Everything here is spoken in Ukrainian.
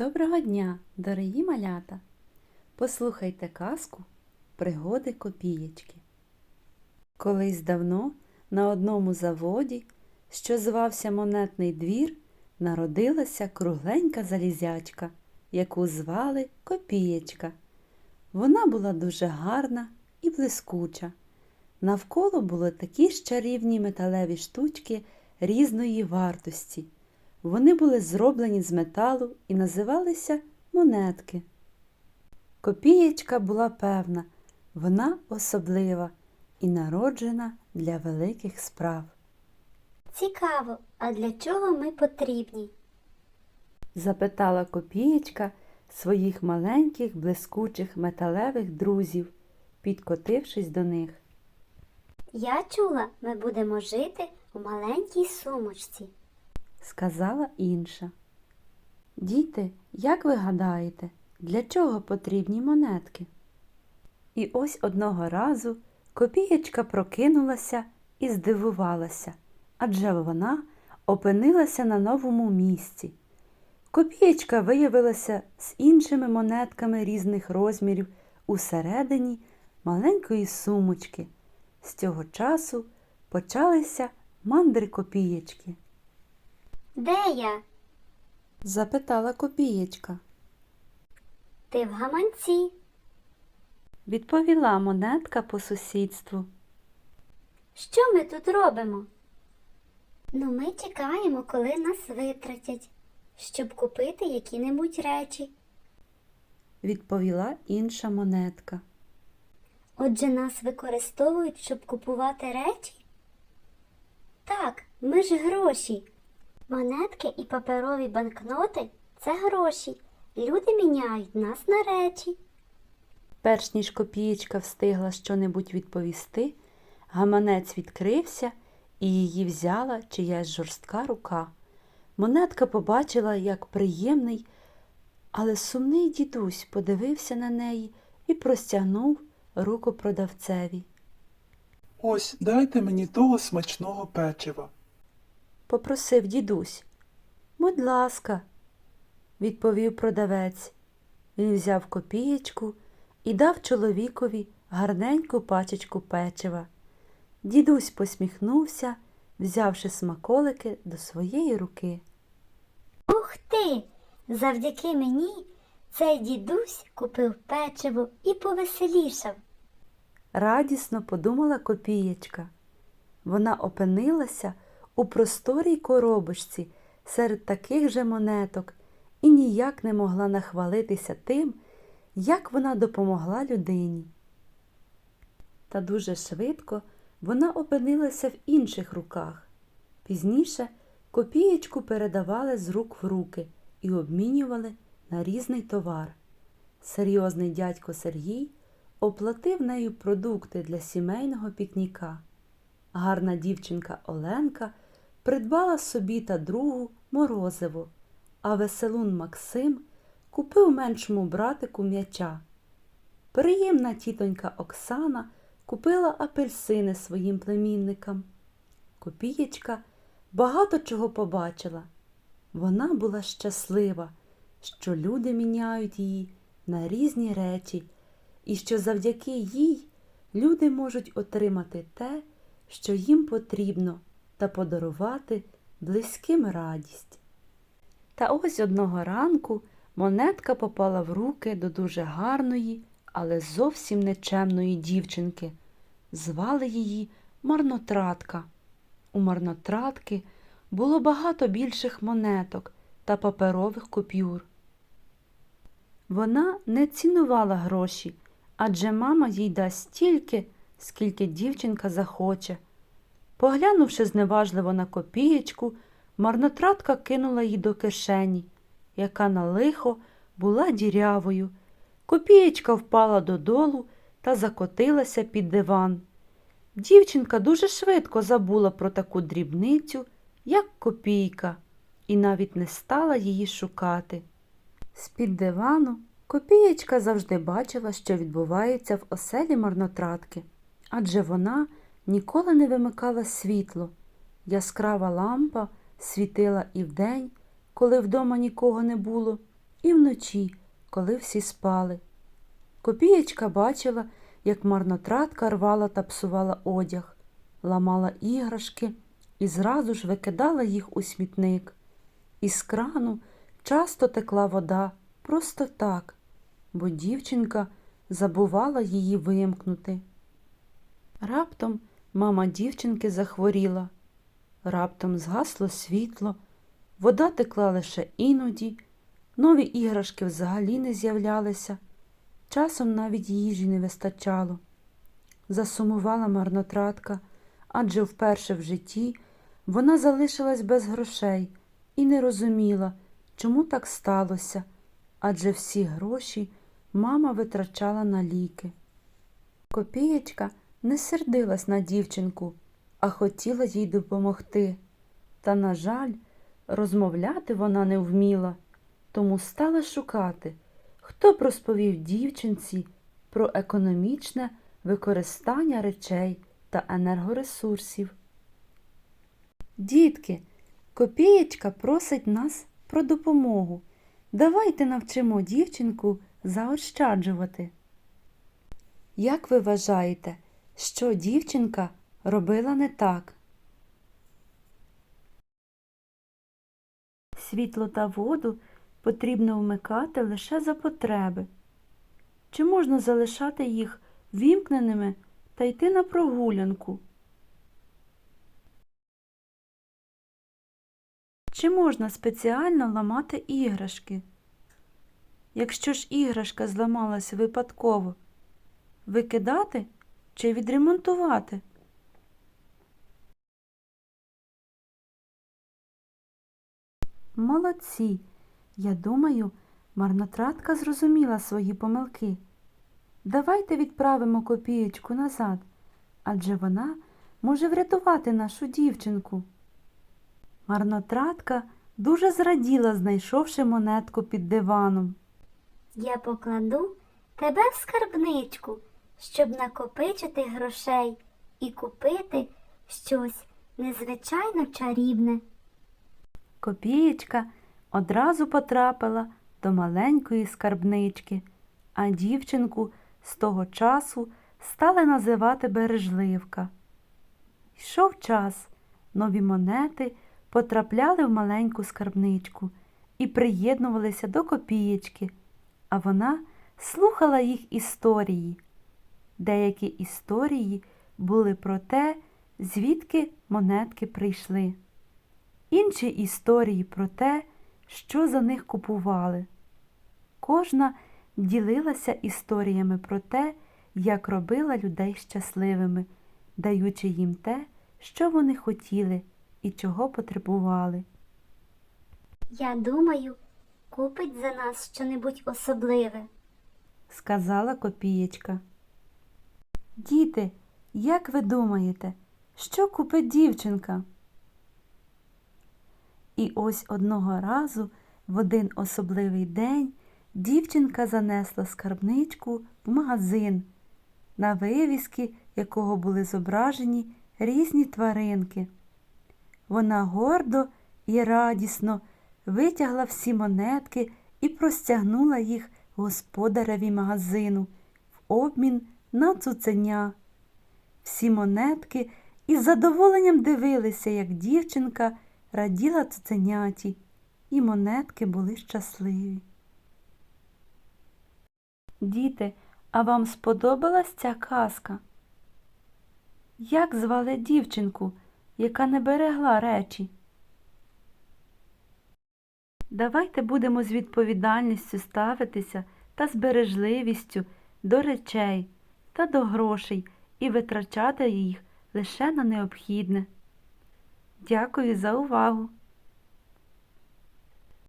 Доброго дня, дорогі малята! Послухайте казку Пригоди копієчки. Колись давно на одному заводі, що звався Монетний двір, народилася кругленька залізячка, яку звали Копієчка. Вона була дуже гарна і блискуча. Навколо були такі ж чарівні металеві штучки різної вартості. Вони були зроблені з металу і називалися монетки. Копієчка була певна, вона особлива і народжена для великих справ. Цікаво, а для чого ми потрібні? Запитала копієчка своїх маленьких блискучих металевих друзів, підкотившись до них. Я чула, ми будемо жити у маленькій сумочці. Сказала інша. Діти, як ви гадаєте, для чого потрібні монетки? І ось одного разу копієчка прокинулася і здивувалася, адже вона опинилася на новому місці. Копієчка виявилася з іншими монетками різних розмірів усередині маленької сумочки. З цього часу почалися мандри копієчки. Де я? Запитала копієчка. Ти в гаманці. Відповіла монетка по сусідству. Що ми тут робимо? Ну, ми чекаємо, коли нас витратять, щоб купити які-небудь речі. Відповіла інша монетка. Отже, нас використовують, щоб купувати речі? Так, ми ж гроші. Монетки і паперові банкноти це гроші. Люди міняють нас на речі. Перш ніж копієчка встигла щонебудь відповісти, гаманець відкрився і її взяла чиясь жорстка рука. Монетка побачила, як приємний, але сумний дідусь подивився на неї і простягнув руку продавцеві. Ось дайте мені того смачного печива. Попросив дідусь. Будь ласка, відповів продавець. Він взяв копієчку і дав чоловікові гарненьку пачечку печива. Дідусь посміхнувся, взявши смаколики до своєї руки. Ух ти! Завдяки мені цей дідусь купив печиво і повеселішав. Радісно подумала копієчка. Вона опинилася у просторій коробочці серед таких же монеток і ніяк не могла нахвалитися тим, як вона допомогла людині. Та дуже швидко вона опинилася в інших руках. Пізніше копієчку передавали з рук в руки і обмінювали на різний товар. Серйозний дядько Сергій оплатив нею продукти для сімейного пікніка. Гарна дівчинка Оленка придбала собі та другу морозиво, а веселун Максим купив меншому братику м'яча. Приємна тітонька Оксана купила апельсини своїм племінникам. Копієчка багато чого побачила. Вона була щаслива, що люди міняють її на різні речі, і що завдяки їй люди можуть отримати те, що їм потрібно, та подарувати близьким радість. Та ось одного ранку монетка попала в руки до дуже гарної, але зовсім нечемної дівчинки. Звали її марнотратка. У марнотратки було багато більших монеток та паперових купюр. Вона не цінувала гроші, адже мама їй дасть стільки, скільки дівчинка захоче. Поглянувши зневажливо на копієчку, марнотратка кинула її до кишені, яка на лихо була дірявою. Копієчка впала додолу та закотилася під диван. Дівчинка дуже швидко забула про таку дрібницю, як копійка, і навіть не стала її шукати. З-під дивану копієчка завжди бачила, що відбувається в оселі марнотратки, адже вона ніколи не вимикала світло. Яскрава лампа світила і вдень, коли вдома нікого не було, і вночі, коли всі спали. Копієчка бачила, як марнотратка рвала та псувала одяг, ламала іграшки і зразу ж викидала їх у смітник. Із крану часто текла вода просто так, бо дівчинка забувала її вимкнути. Раптом мама дівчинки захворіла, раптом згасло світло, вода текла лише іноді, нові іграшки взагалі не з'являлися, часом навіть їжі не вистачало. Засумувала марнотратка, адже вперше в житті вона залишилась без грошей і не розуміла, чому так сталося, адже всі гроші мама витрачала на ліки. Копієчка не сердилась на дівчинку, а хотіла їй допомогти. Та, на жаль, розмовляти вона не вміла, тому стала шукати, хто б розповів дівчинці про економічне використання речей та енергоресурсів. Дітки, копієчка просить нас про допомогу. Давайте навчимо дівчинку заощаджувати. Як ви вважаєте, що дівчинка робила не так? Світло та воду потрібно вмикати лише за потреби. Чи можна залишати їх вімкненими та йти на прогулянку? Чи можна спеціально ламати іграшки? Якщо ж іграшка зламалася випадково, викидати чи відремонтувати? Молодці. Я думаю, марнотратка зрозуміла свої помилки. Давайте відправимо копієчку назад, адже вона може врятувати нашу дівчинку. Марнотратка дуже зраділа, знайшовши монетку під диваном. Я покладу тебе в скарбничку, щоб накопичити грошей і купити щось незвичайно чарівне. Копієчка одразу потрапила до маленької скарбнички, а дівчинку з того часу стали називати бережливка. Йшов час, нові монети потрапляли в маленьку скарбничку і приєднувалися до копієчки, а вона слухала їх історії. Деякі історії були про те, звідки монетки прийшли інші історії про те, що за них купували. Кожна ділилася історіями про те, як робила людей щасливими, даючи їм те, що вони хотіли і чого потребували. Я думаю, купить за нас щонебудь особливе. сказала копієчка. Діти, як ви думаєте, що купить дівчинка? І ось одного разу в один особливий день дівчинка занесла скарбничку в магазин, на вивіски якого були зображені різні тваринки. Вона гордо і радісно витягла всі монетки і простягнула їх господареві магазину в обмін на цуценя. Всі монетки із задоволенням дивилися, як дівчинка раділа цуценяті, і монетки були щасливі. Діти, а вам сподобалась ця казка? Як звали дівчинку, яка не берегла речі? Давайте будемо з відповідальністю ставитися та з бережливістю до речей та до грошей і витрачати їх лише на необхідне. Дякую за увагу!